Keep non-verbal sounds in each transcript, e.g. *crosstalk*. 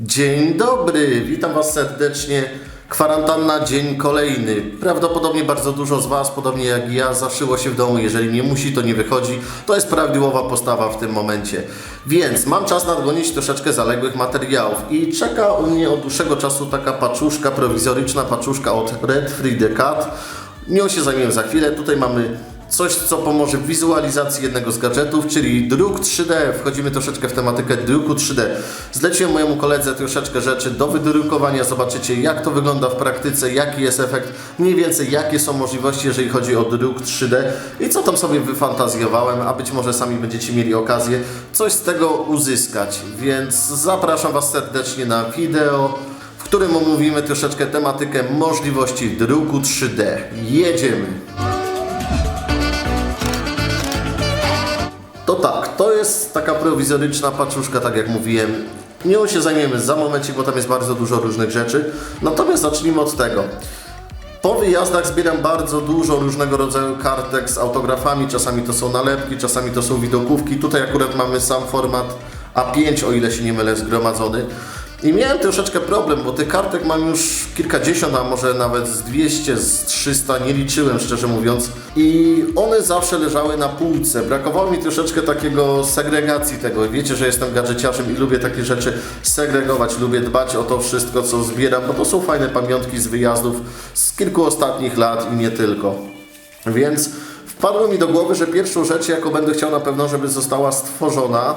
Dzień dobry, witam Was serdecznie. Kwarantanna, dzień kolejny. Prawdopodobnie bardzo dużo z Was, podobnie jak ja, zaszyło się w domu. Jeżeli nie musi, to nie wychodzi. To jest prawidłowa postawa w tym momencie. Więc mam czas nadgonić troszeczkę zaległych materiałów. I czeka u mnie od dłuższego czasu taka paczuszka, prowizoryczna paczuszka od Red Free The Cat. Nią się zajmiemy za chwilę. Tutaj mamy coś, co pomoże w wizualizacji jednego z gadżetów, czyli druk 3D. Wchodzimy troszeczkę w tematykę druku 3D. Zleciłem mojemu koledze troszeczkę rzeczy do wydrukowania. Zobaczycie, jak to wygląda w praktyce, jaki jest efekt, mniej więcej jakie są możliwości, jeżeli chodzi o druk 3D i co tam sobie wyfantazjowałem, a być może sami będziecie mieli okazję coś z tego uzyskać. Więc zapraszam Was serdecznie na wideo w którym omówimy troszeczkę tematykę możliwości druku 3D. Jedziemy! Jest taka prowizoryczna paczuszka, tak jak mówiłem. Nią się zajmiemy za momencik, bo tam jest bardzo dużo różnych rzeczy. Natomiast zacznijmy od tego. Po wyjazdach zbieram bardzo dużo różnego rodzaju kartek z autografami. Czasami to są nalepki, czasami to są widokówki. Tutaj akurat mamy sam format A5, o ile się nie mylę, zgromadzony. I miałem troszeczkę problem, bo tych kartek mam już kilkadziesiąt, a może nawet z 200, z 300, nie liczyłem szczerze mówiąc. I one zawsze leżały na półce. Brakowało mi troszeczkę takiego segregacji tego. Wiecie, że jestem gadżeciarzem i lubię takie rzeczy segregować, lubię dbać o to wszystko, co zbieram, bo to są fajne pamiątki z wyjazdów z kilku ostatnich lat i nie tylko. Więc wpadło mi do głowy, że pierwszą rzecz, jaką będę chciał na pewno, żeby została stworzona,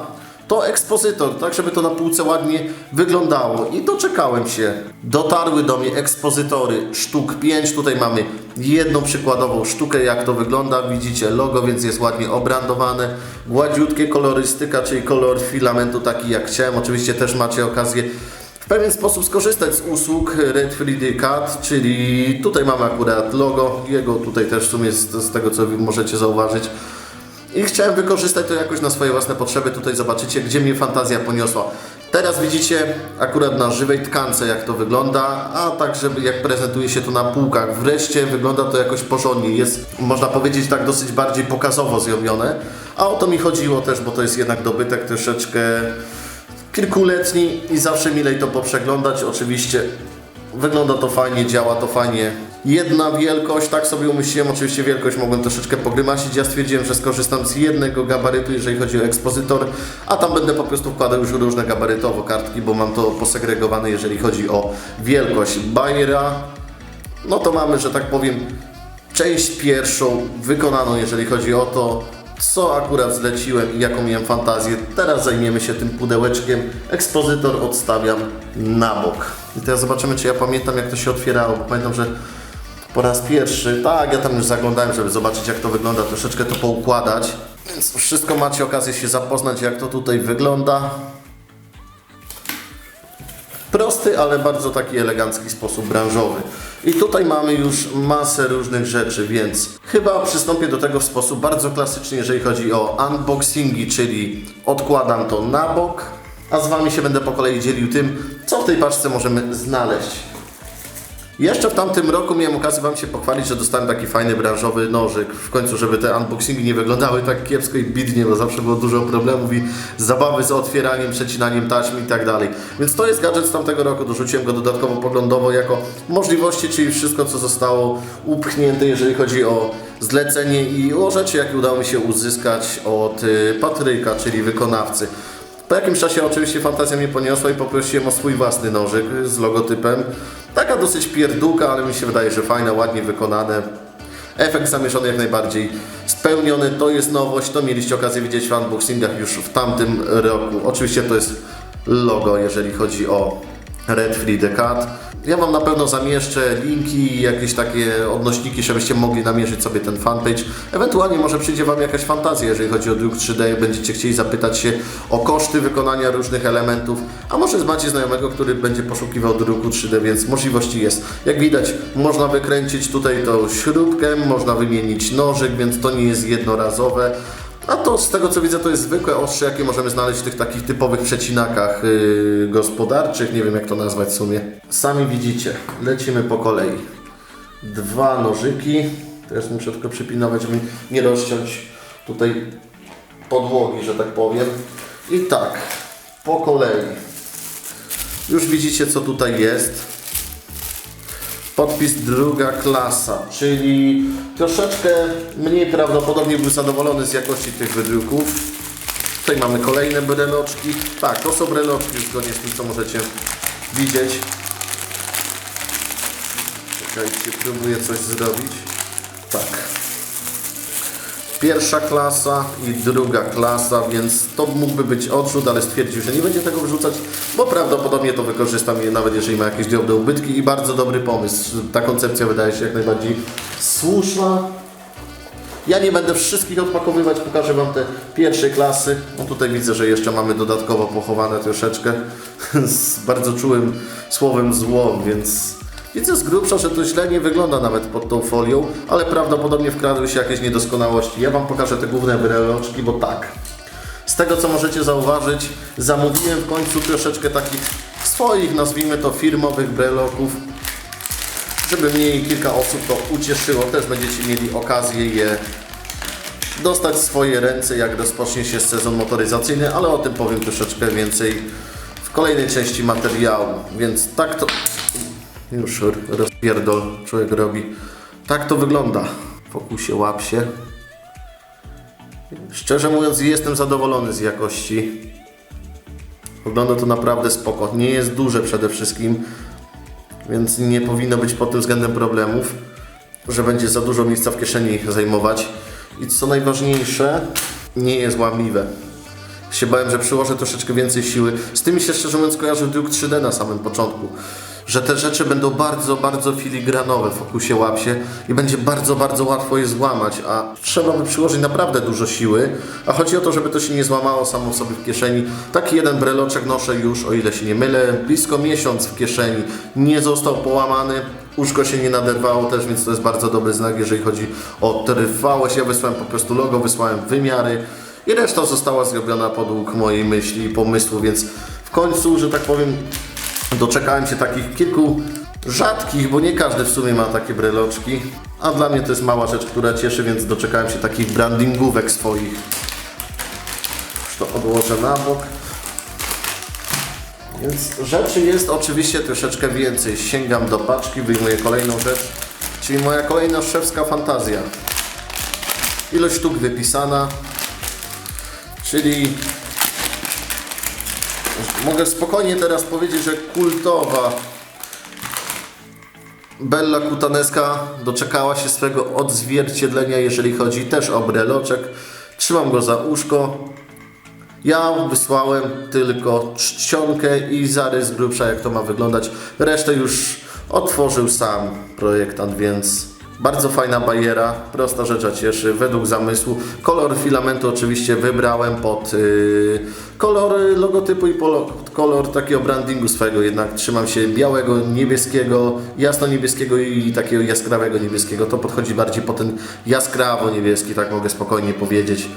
to ekspozytor, tak żeby to na półce ładnie wyglądało. I doczekałem się. Dotarły do mnie ekspozytory sztuk 5. Tutaj mamy jedną przykładową sztukę, jak to wygląda. Widzicie logo, więc jest ładnie obrandowane. Gładziutkie kolorystyka, czyli kolor filamentu taki jak chciałem. Oczywiście też macie okazję w pewien sposób skorzystać z usług Red Free The Cat, czyli tutaj mamy akurat logo, jego tutaj też w sumie z, z tego co możecie zauważyć. I chciałem wykorzystać to jakoś na swoje własne potrzeby. Tutaj zobaczycie, gdzie mnie fantazja poniosła. Teraz widzicie akurat na żywej tkance, jak to wygląda, a tak, żeby jak prezentuje się to na półkach. Wreszcie wygląda to jakoś porządnie. Jest, można powiedzieć, tak dosyć bardziej pokazowo zrobione. A o to mi chodziło też, bo to jest jednak dobytek troszeczkę kilkuletni i zawsze milej to poprzeglądać. Oczywiście wygląda to fajnie, działa to fajnie. Jedna wielkość, tak sobie umyśliłem, oczywiście wielkość mogłem troszeczkę pogrymacić. Ja stwierdziłem, że skorzystam z jednego gabarytu, jeżeli chodzi o ekspozytor, a tam będę po prostu wkładał już różne gabarytowo kartki, bo mam to posegregowane, jeżeli chodzi o wielkość Bayera. No to mamy, że tak powiem, część pierwszą wykonaną, jeżeli chodzi o to, co akurat zleciłem i jaką miałem fantazję. Teraz zajmiemy się tym pudełeczkiem. Ekspozytor odstawiam na bok. I teraz zobaczymy, czy ja pamiętam, jak to się otwierało, bo pamiętam, że po raz pierwszy, tak, ja tam już zaglądałem, żeby zobaczyć, jak to wygląda, troszeczkę to poukładać. Więc wszystko macie okazję się zapoznać, jak to tutaj wygląda. Prosty, ale bardzo taki elegancki sposób branżowy. I tutaj mamy już masę różnych rzeczy, więc chyba przystąpię do tego w sposób bardzo klasyczny, jeżeli chodzi o unboxingi, czyli odkładam to na bok, a z Wami się będę po kolei dzielił tym, co w tej paczce możemy znaleźć. Jeszcze w tamtym roku miałem okazję Wam się pochwalić, że dostałem taki fajny branżowy nożyk. W końcu, żeby te unboxingi nie wyglądały tak kiepsko i bidnie, bo zawsze było dużo problemów i zabawy z otwieraniem, przecinaniem taśmy i tak dalej. Więc to jest gadżet z tamtego roku, dorzuciłem go dodatkowo poglądowo jako możliwości, czyli wszystko, co zostało upchnięte, jeżeli chodzi o zlecenie i o rzeczy, jakie udało mi się uzyskać od y, Patryka, czyli wykonawcy. Po jakimś czasie oczywiście fantazja mnie poniosła i poprosiłem o swój własny nożyk z logotypem. Taka dosyć pierdółka, ale mi się wydaje, że fajne, ładnie wykonane. Efekt zamierzony jak najbardziej spełniony. To jest nowość, to mieliście okazję widzieć w unboxingach już w tamtym roku. Oczywiście to jest logo, jeżeli chodzi o Red Free The Cat. Ja Wam na pewno zamieszczę linki i jakieś takie odnośniki, żebyście mogli namierzyć sobie ten fanpage. Ewentualnie może przyjdzie Wam jakaś fantazja, jeżeli chodzi o druk 3D, będziecie chcieli zapytać się o koszty wykonania różnych elementów, a może macie znajomego, który będzie poszukiwał druku 3D, więc możliwości jest. Jak widać, można wykręcić tutaj tą śrubkę, można wymienić nożyk, więc to nie jest jednorazowe. A to z tego co widzę to jest zwykłe ostrze, jakie możemy znaleźć w tych takich typowych przecinakach yy, gospodarczych, nie wiem jak to nazwać w sumie. Sami widzicie, lecimy po kolei. Dwa nożyki, teraz muszę tylko przypilnować, żeby nie rozciąć tutaj podłogi, że tak powiem. I tak, po kolei. Już widzicie, co tutaj jest. Podpis druga klasa, czyli troszeczkę mniej prawdopodobnie był zadowolony z jakości tych wydruków. Tutaj mamy kolejne breloczki. Tak, to są breloczki zgodnie z tym, co możecie widzieć. Czekajcie, próbuję coś zrobić. Tak. Pierwsza klasa i druga klasa, więc to mógłby być odrzut, ale stwierdził, że nie będzie tego wrzucać, bo prawdopodobnie to wykorzystam, nawet jeżeli ma jakieś drobne ubytki i bardzo dobry pomysł. Ta koncepcja wydaje się jak najbardziej słuszna. Ja nie będę wszystkich odpakowywać, pokażę Wam te pierwszej klasy. No tutaj widzę, że jeszcze mamy dodatkowo pochowane troszeczkę *laughs* z bardzo czułym słowem złom, więc widzę z grubsza, że to źle nie wygląda nawet pod tą folią, ale prawdopodobnie wkradły się jakieś niedoskonałości. Ja Wam pokażę te główne breloczki, bo tak. Z tego co możecie zauważyć, zamówiłem w końcu troszeczkę takich swoich, nazwijmy to firmowych breloków, żeby mnie i kilka osób to ucieszyło. Też będziecie mieli okazję je dostać w swoje ręce, jak rozpocznie się sezon motoryzacyjny, ale o tym powiem troszeczkę więcej w kolejnej części materiału. Więc tak to... Już rozpierdol człowiek robi. Tak to wygląda. Fokusie, łap się. Szczerze mówiąc, jestem zadowolony z jakości. Wygląda to naprawdę spoko. Nie jest duże przede wszystkim, więc nie powinno być pod tym względem problemów, że będzie za dużo miejsca w kieszeni zajmować. I co najważniejsze, nie jest łamliwe. Się bałem, że przyłożę troszeczkę więcej siły. Z tym się szczerze mówiąc kojarzył druk 3D na samym początku. Że te rzeczy będą bardzo, bardzo filigranowe w fokusie łapsie i będzie bardzo, bardzo łatwo je złamać, a trzeba by przyłożyć naprawdę dużo siły. A chodzi o to, żeby to się nie złamało samo sobie w kieszeni. Taki jeden breloczek noszę już, o ile się nie mylę, blisko miesiąc w kieszeni. Nie został połamany, Uszko się nie naderwało też, więc to jest bardzo dobry znak, jeżeli chodzi o trwałość. Ja wysłałem po prostu logo, wysłałem wymiary i reszta została zrobiona podług mojej myśli i pomysłu, więc w końcu, że tak powiem, doczekałem się takich kilku rzadkich, bo nie każdy w sumie ma takie breloczki, a dla mnie to jest mała rzecz, która cieszy, więc doczekałem się takich brandingówek swoich. Już to odłożę na bok. Więc rzeczy jest oczywiście troszeczkę więcej. Sięgam do paczki, wyjmuję kolejną rzecz, czyli moja kolejna szewska fantazja. Ilość sztuk wypisana, czyli mogę spokojnie teraz powiedzieć, że kultowa Bella Kutaneska doczekała się swego odzwierciedlenia, jeżeli chodzi też o breloczek. Trzymam go za uszko. Ja wysłałem tylko czcionkę i zarys grubsza, jak to ma wyglądać. Resztę już otworzył sam projektant, więc bardzo fajna bajera, prosta rzecz, a cieszy, według zamysłu. Kolor filamentu oczywiście wybrałem pod yy, kolor logotypu i polo, kolor takiego brandingu swojego, jednak trzymam się białego, niebieskiego, jasno-niebieskiego i takiego jaskrawego niebieskiego. To podchodzi bardziej po ten jaskrawo-niebieski, tak mogę spokojnie powiedzieć.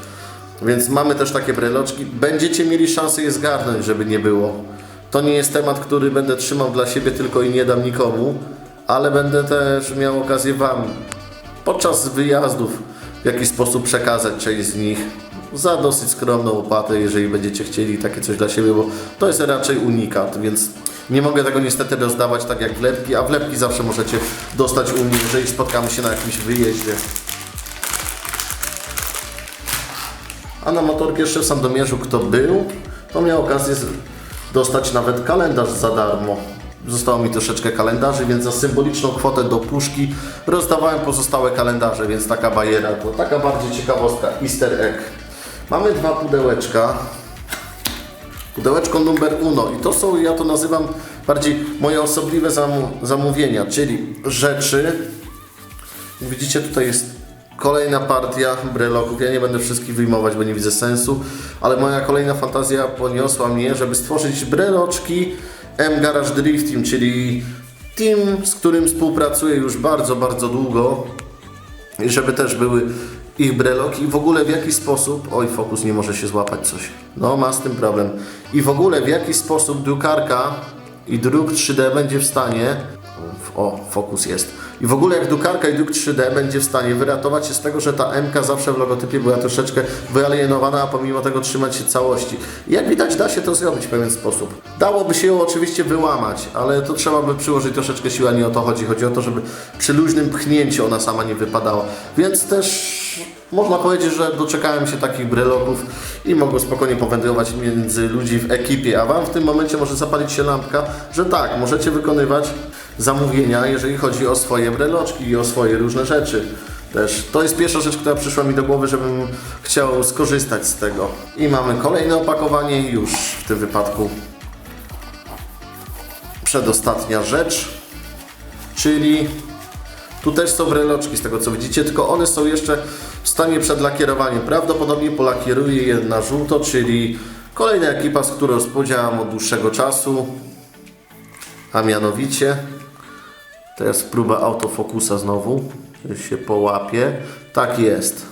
Więc mamy też takie breloczki. Będziecie mieli szansę je zgarnąć, żeby nie było. To nie jest temat, który będę trzymał dla siebie tylko i nie dam nikomu, ale będę też miał okazję Wam podczas wyjazdów w jakiś sposób przekazać część z nich za dosyć skromną opłatę, jeżeli będziecie chcieli takie coś dla siebie, bo to jest raczej unikat, więc nie mogę tego niestety rozdawać tak jak wlepki, a wlepki zawsze możecie dostać u mnie, jeżeli spotkamy się na jakimś wyjeździe. A na motorkę jeszcze w Sandomierzu kto był, to miał okazję dostać nawet kalendarz za darmo. Zostało mi troszeczkę kalendarzy, więc za symboliczną kwotę do puszki rozdawałem pozostałe kalendarze, więc taka bajera to taka bardziej ciekawostka, easter egg. Mamy dwa pudełeczka. Pudełeczko numer uno i to są, ja to nazywam bardziej moje osobliwe zamówienia, czyli rzeczy, Widzicie, tutaj jest kolejna partia breloków. Ja nie będę wszystkich wyjmować, bo nie widzę sensu, ale moja kolejna fantazja poniosła mnie, żeby stworzyć breloczki M Garage Drift Team, czyli team, z którym współpracuję już bardzo, bardzo długo. Żeby też były ich breloki. I w ogóle w jaki sposób, oj fokus nie może się złapać coś, no ma z tym problem. I w ogóle w jaki sposób drukarka i druk 3D będzie w stanie, o fokus jest, I w ogóle jak Dukarka i Duke 3D będzie w stanie wyratować się z tego, że ta MK zawsze w logotypie była troszeczkę wyalienowana, a pomimo tego trzymać się całości. I jak widać da się to zrobić w pewien sposób. Dałoby się ją oczywiście wyłamać, ale to trzeba by przyłożyć troszeczkę siły, a nie o to chodzi. Chodzi o to, żeby przy luźnym pchnięciu ona sama nie wypadała. Więc też można powiedzieć, że doczekałem się takich brelogów i mogą spokojnie powędrować między ludzi w ekipie, a Wam w tym momencie może zapalić się lampka, że tak, możecie wykonywać zamówienia, jeżeli chodzi o swoje breloczki i o swoje różne rzeczy. Też to jest pierwsza rzecz, która przyszła mi do głowy, żebym chciał skorzystać z tego. I mamy kolejne opakowanie, już w tym wypadku przedostatnia rzecz, czyli tu też są breloczki z tego co widzicie, tylko one są jeszcze w stanie przed lakierowaniem. Prawdopodobnie polakieruję je na żółto, czyli kolejna ekipa, z którą współdziałam od dłuższego czasu, a mianowicie to jest próba autofokusa znowu, się połapie. Tak jest.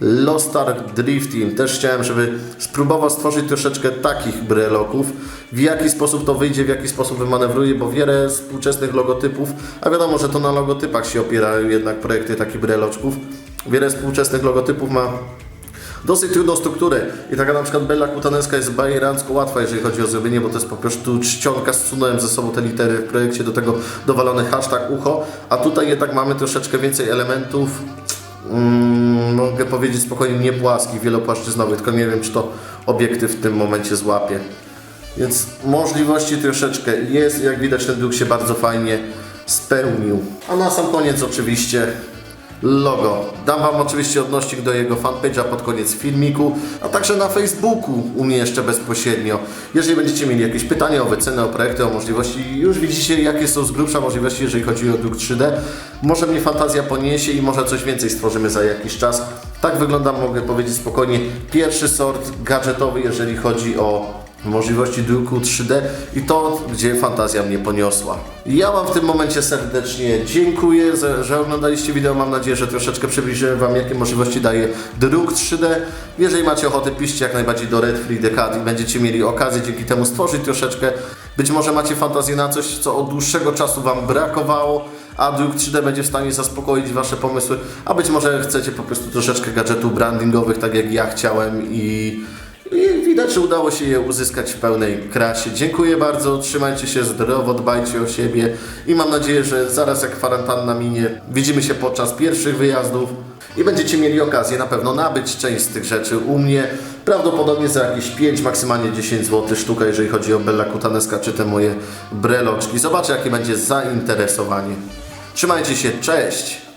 Lost Ark Drift Team. Też chciałem, żeby spróbował stworzyć troszeczkę takich breloków. W jaki sposób to wyjdzie, w jaki sposób wymanewruje, bo wiele współczesnych logotypów, a wiadomo, że to na logotypach się opierają jednak projekty takich breloczków. Wiele współczesnych logotypów ma dosyć trudną strukturę i taka na przykład Bella Kutaneska jest bajerancko łatwa, jeżeli chodzi o zrobienie, bo to jest po prostu czcionka, zsunąłem ze sobą te litery w projekcie, do tego dowalony hashtag ucho, a tutaj jednak mamy troszeczkę więcej elementów, mm, mogę powiedzieć spokojnie nie płaskich, wielopłaszczyznowych, tylko nie wiem, czy to obiektyw w tym momencie złapie. Więc możliwości troszeczkę jest, jak widać ten druk się bardzo fajnie spełnił. A na sam koniec oczywiście logo. Dam Wam oczywiście odnośnik do jego fanpage'a pod koniec filmiku, a także na Facebooku umieszczę bezpośrednio. Jeżeli będziecie mieli jakieś pytania o wycenę, o projekty, o możliwości, już widzicie jakie są z grubsza możliwości, jeżeli chodzi o druk 3D. Może mnie fantazja poniesie i może coś więcej stworzymy za jakiś czas. Tak wygląda, mogę powiedzieć spokojnie, pierwszy sort gadżetowy, jeżeli chodzi o możliwości druku 3D i to, gdzie fantazja mnie poniosła. Ja Wam w tym momencie serdecznie dziękuję, że oglądaliście wideo. Mam nadzieję, że troszeczkę przybliżyłem Wam, jakie możliwości daje druk 3D. Jeżeli macie ochotę, piszcie jak najbardziej do Red Free Decad i będziecie mieli okazję dzięki temu stworzyć troszeczkę. Być może macie fantazję na coś, co od dłuższego czasu Wam brakowało, a druk 3D będzie w stanie zaspokoić Wasze pomysły, a być może chcecie po prostu troszeczkę gadżetów brandingowych, tak jak ja chciałem i że udało się je uzyskać w pełnej krasie. Dziękuję bardzo, trzymajcie się zdrowo, dbajcie o siebie i mam nadzieję, że zaraz jak kwarantanna minie, widzimy się podczas pierwszych wyjazdów i będziecie mieli okazję na pewno nabyć część z tych rzeczy u mnie. Prawdopodobnie za jakieś 5, maksymalnie 10 zł sztuka, jeżeli chodzi o Bella Kutaneska czy te moje breloczki. Zobaczę, jakie będzie zainteresowanie. Trzymajcie się, cześć!